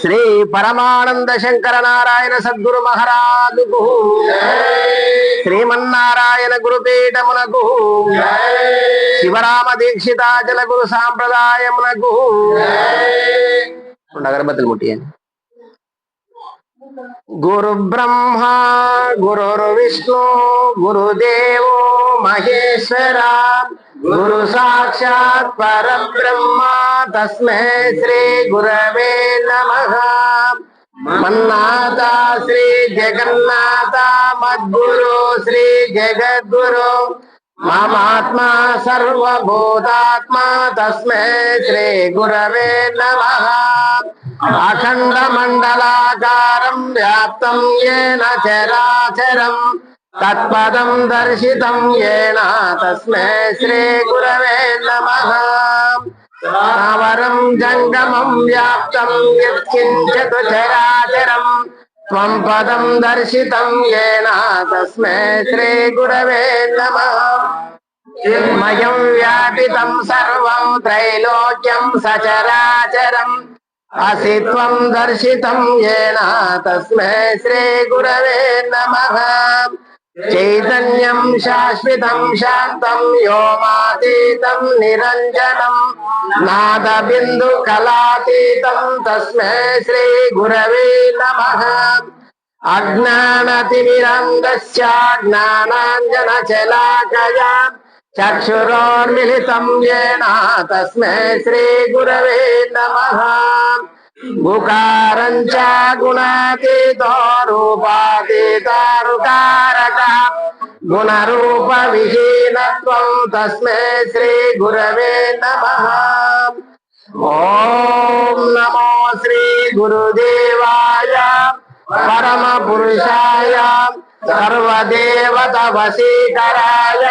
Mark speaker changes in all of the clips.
Speaker 1: శ్రీ పరమానంద శంకర నారాయణ సద్గురు మహారాజు శ్రీమన్నారాయణ గురుపీఠమునకు శివరామ దీక్షితాచల గురు సాంప్రదాయమునకు అగరబత్తులు ముట్టి गुरु ब्रह्मा गुरुर्विष्णु गुरुदेव महेश्वरा गुरु साक्षात परम ब्रह्म तस्म श्री गुरव नमः मन्नाता श्री जगन्नाथा मद्गुरु श्री जगद्गुरु महात्मा सर्वभूतात्मा तस्मै श्री गुरव नमः అఖండ మండలాకారం వ్యాప్తం ఏన చరాచరం తత్పదం దర్శితం ఏన తస్మే శ్రీ గురవే నమ స్థావరం జంగమం వ్యాప్తం యత్కించతు చరాచరం త్వం పదం దర్శితం ఏన తస్మే శ్రీ గురవే నమ చిన్మయం వ్యాపితం సర్వం త్రైలోక్యం సచరాచరం అసిత్వం దర్శితం ఏణ తస్మై శ్రీ గురవే నమ చైతన్యం శాశ్వతం శాంతం వ్యోమాతీతం నిరంజనం నాదబిందు కళాతీతం తస్మై శ్రీ గురవే నమ అజ్ఞానతిమిరంగస్య జ్ఞానాంజన చలాకయా चक्षुरोर्मिलितं येन तस्मै श्रीगुरवे नमः गुकारं च गुणातीतो रूपातीतारुकारका गुणरूपविहीनत्वं तस्मै श्रीगुरवे नमः ॐ नमो श्रीगुरुदेवाय परमपुरुषाय सर्वदेवतवशीकराय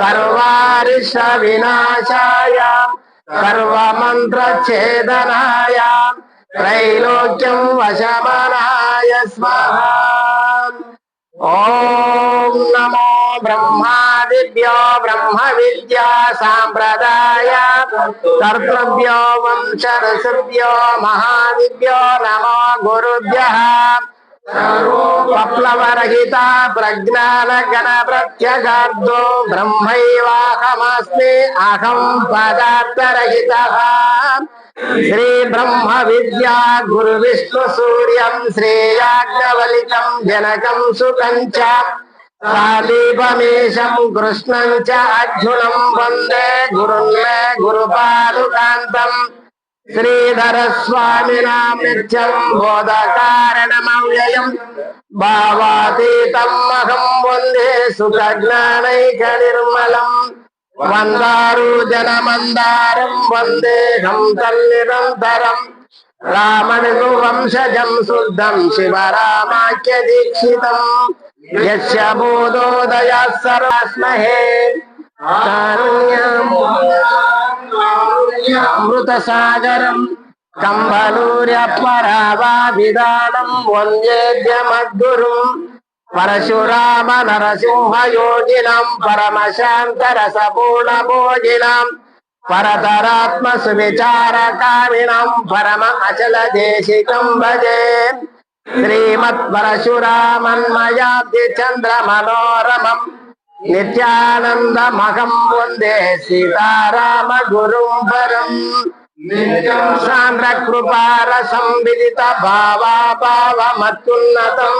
Speaker 1: సర్వారిష వినాశాయాం సర్వమంత్రఛేదనాయాం త్రైలోక్యం వశమనాయ స్మః ఓం నమో బ్రహ్మాదిభ్యో బ్రహ్మ విద్యా సాంప్రదాయ కర్తృభ్యో వంశరసుభ్యో మహాదిభ్యో నమో గురుభ్య పప్లవరహిత ప్రజ్ఞాన గణ ప్రత్యగార్థో బ్రహ్మైవాహమస్మి అహం పదార్థరహిత శ్రీ బ్రహ్మ విద్యా గురు విష్ణు సూర్యం శ్రేయాజ్ఞవలికం జనకం సుఖం చ సాలీపమేషం కృష్ణం చ వందే గురున్మే గురుపాదుకాంతం శ్రీధరస్వామినామిత్యం బోధ కారణమవ్యయం భావాతీతం అహం వందే సుఖ జ్ఞానైక నిర్మలం వందారు జనమందారం వందేహం తల్లిరంతరం రామణు వంశజం శుద్ధం శివ దీక్షితం యస్య బోధోదయా సర్వస్మహే కారుణ్యం అమృత సాగరం కంబలూర్యపరావాదానం వందేద్యమద్గురుం పరశురామ నరసింహయోగినం పరమశాంతరసపూర్ణ భోజినం పరతరాత్మ సువిచార కామినం పరమ అచల దేశికం భజే శ్రీమత్ పరశురామన్మయాబ్ది చంద్ర మనోరమం నిత్యానందమహం వందే సీతారామ గురుం పరం నిత్యం సాంద్ర కృపారసం విదిత భావాభావమత్తున్నతం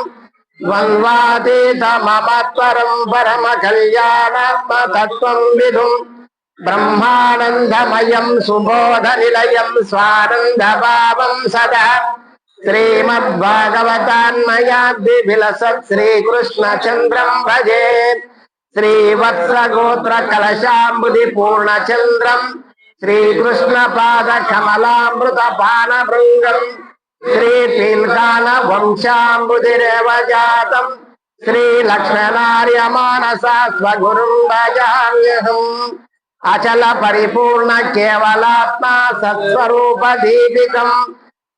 Speaker 1: ద్వంద్వాతీతమత్పరం పరమ కళ్యాణాత్మ తత్వం విధుం బ్రహ్మానందమయం సుబోధ నిలయం స్వానంద భావం సదా శ్రీమద్భాగవతాన్మయాద్ది విలసత్ శ్రీకృష్ణ చంద్రం భజేత్ గోత్ర కలశాంబుది పూర్ణ చంద్రం శ్రీకృష్ణ పాద కమలామృత పాన భృంగం శ్రీతిల్కాన వంశాంబుదిరేవజాతం శ్రీలక్ష్మణార్యమానసా స్వగురుం భజామ్యహం అచల పరిపూర్ణ కేవలాత్మ సత్స్వరూప దీపికం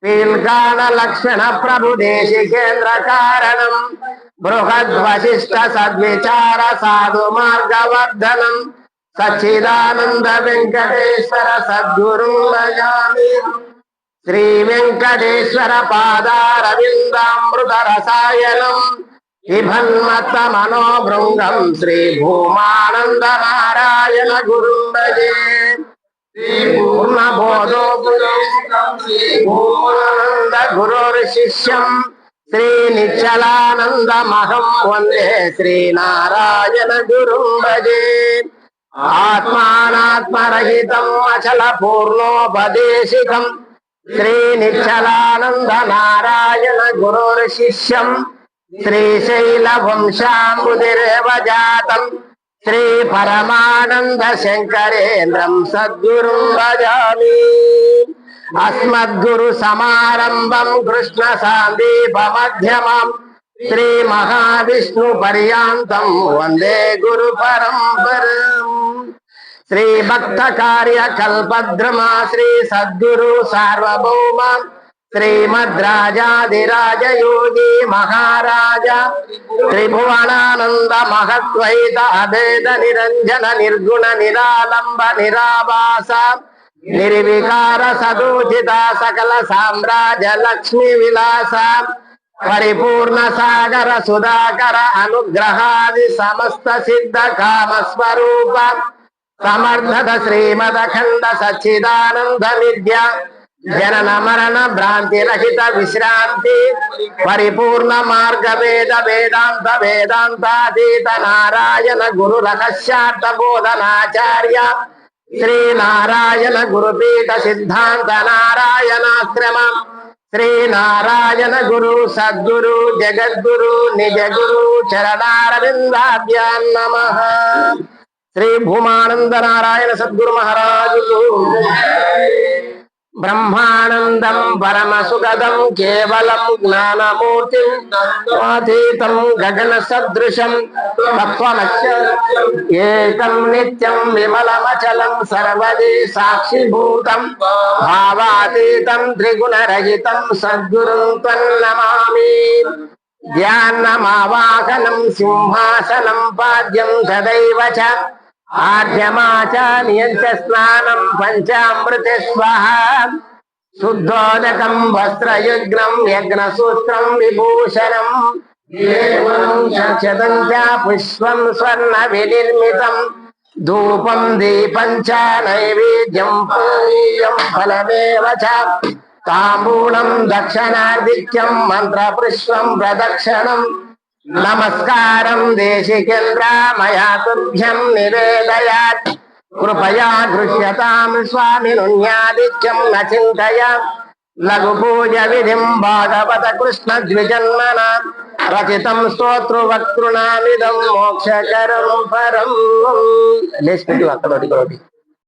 Speaker 1: పీల్గాణ లక్షణ ప్రభు దేశి కేంద్ర కారణం బృహద్వశిష్ట సద్విచార సాధు మార్గవర్ధనం సచ్చిదానంద వెంకటేశ్వర సద్గురు శ్రీ వెంకటేశ్వర పాదారవిందామృత రసాయనం విభన్మత మనోభృంగం శ్రీ భూమానంద నారాయణ గురుందజే శ్రీ పూర్ణబోధోపురం శ్రీ భూమానంద గురోర్ శ్రీ నిశ్చలానందమహం వందే శ్రీనారాయణ గురుం భజే ఆత్మానాత్మరహితం అచల పూర్ణోపదేశికం శ్రీ నిశ్చలానంద నారాయణ గురోర్శిష్యం శ్రీశైల వంశాంబుదిరేవ జాతం శ్రీ పరమానంద శంకరేంద్రం సద్గురుం భజామి అస్మద్గురు సమారంభం కృష్ణ సాందీప మధ్యమం శ్రీ మహావిష్ణు పర్యాంతం వందే గురు పరంపరం శ్రీ భక్త కార్య కల్పద్రమా శ్రీ సద్గురు సార్వభౌమం శ్రీమద్రాజాదిరాజయోగి మహారాజ త్రిభువనానంద మహద్వైత అభేద నిరంజన నిర్గుణ నిరాలంబ నిరావాస నిర్వికార సదూచిత సకల సామ్రాజ్య లక్ష్మి విలాస పరిపూర్ణ సాగర సుధాకర అనుగ్రహాది సమస్త సిద్ధ కామ స్వరూప సమర్థత శ్రీమద ఖండ సచ్చిదానంద విద్య జనన మరణ భ్రాంతి రహిత విశ్రాంతి పరిపూర్ణ మార్గ వేద వేదాంత వేదాంతాతీత నారాయణ గురు రహస్యార్థ బోధనాచార్య శ్రీనారాయణ గురుపీఠ సిద్ధాంత నారాయణాశ్రమం శ్రీనారాయణ గురు సద్గురు జగద్గురు నిజ గురు చరణారవిందాభ్యాం నమ శ్రీ భూమానంద నారాయణ సద్గురు మహారాజు బ్రహ్మానందం పరమసుగదం కేవలం జ్ఞానమూర్తి అతీతం గగన సదృశం ఏకం నిత్యం విమలమచలం సర్వది సాక్షిభూతం భావాతీతం త్రిగుణరహితం సద్గురుం తన్నమామి ధ్యానమావాహనం సింహాసనం పాద్యం సదైవ చ ఆర్జమాచార్యంచ స్నానం పంచామృతి స్వహ శుద్ధోదకం వస్త్రయుగ్నం యజ్ఞ సూత్రం విభూషణం పుష్పం స్వర్ణ వినిర్మితం ధూపం దీపం చ నైవేద్యం పూయం ఫలమేవ తాంబూలం దక్షిణాధిక్యం మంత్రపుష్పం ప్రదక్షిణం నమస్కారం దేశికేంద్రామయాభ్యం నివేదయా కృపయా దృశ్యతాం స్వామి నుణ్యాదిత్యం నచింతయ లఘు పూజ విధిం భాగవత కృష్ణ ద్విజన్మన రచితం స్తోతృవక్తృణామిదం మోక్షకరం పరం లేచి అక్కడ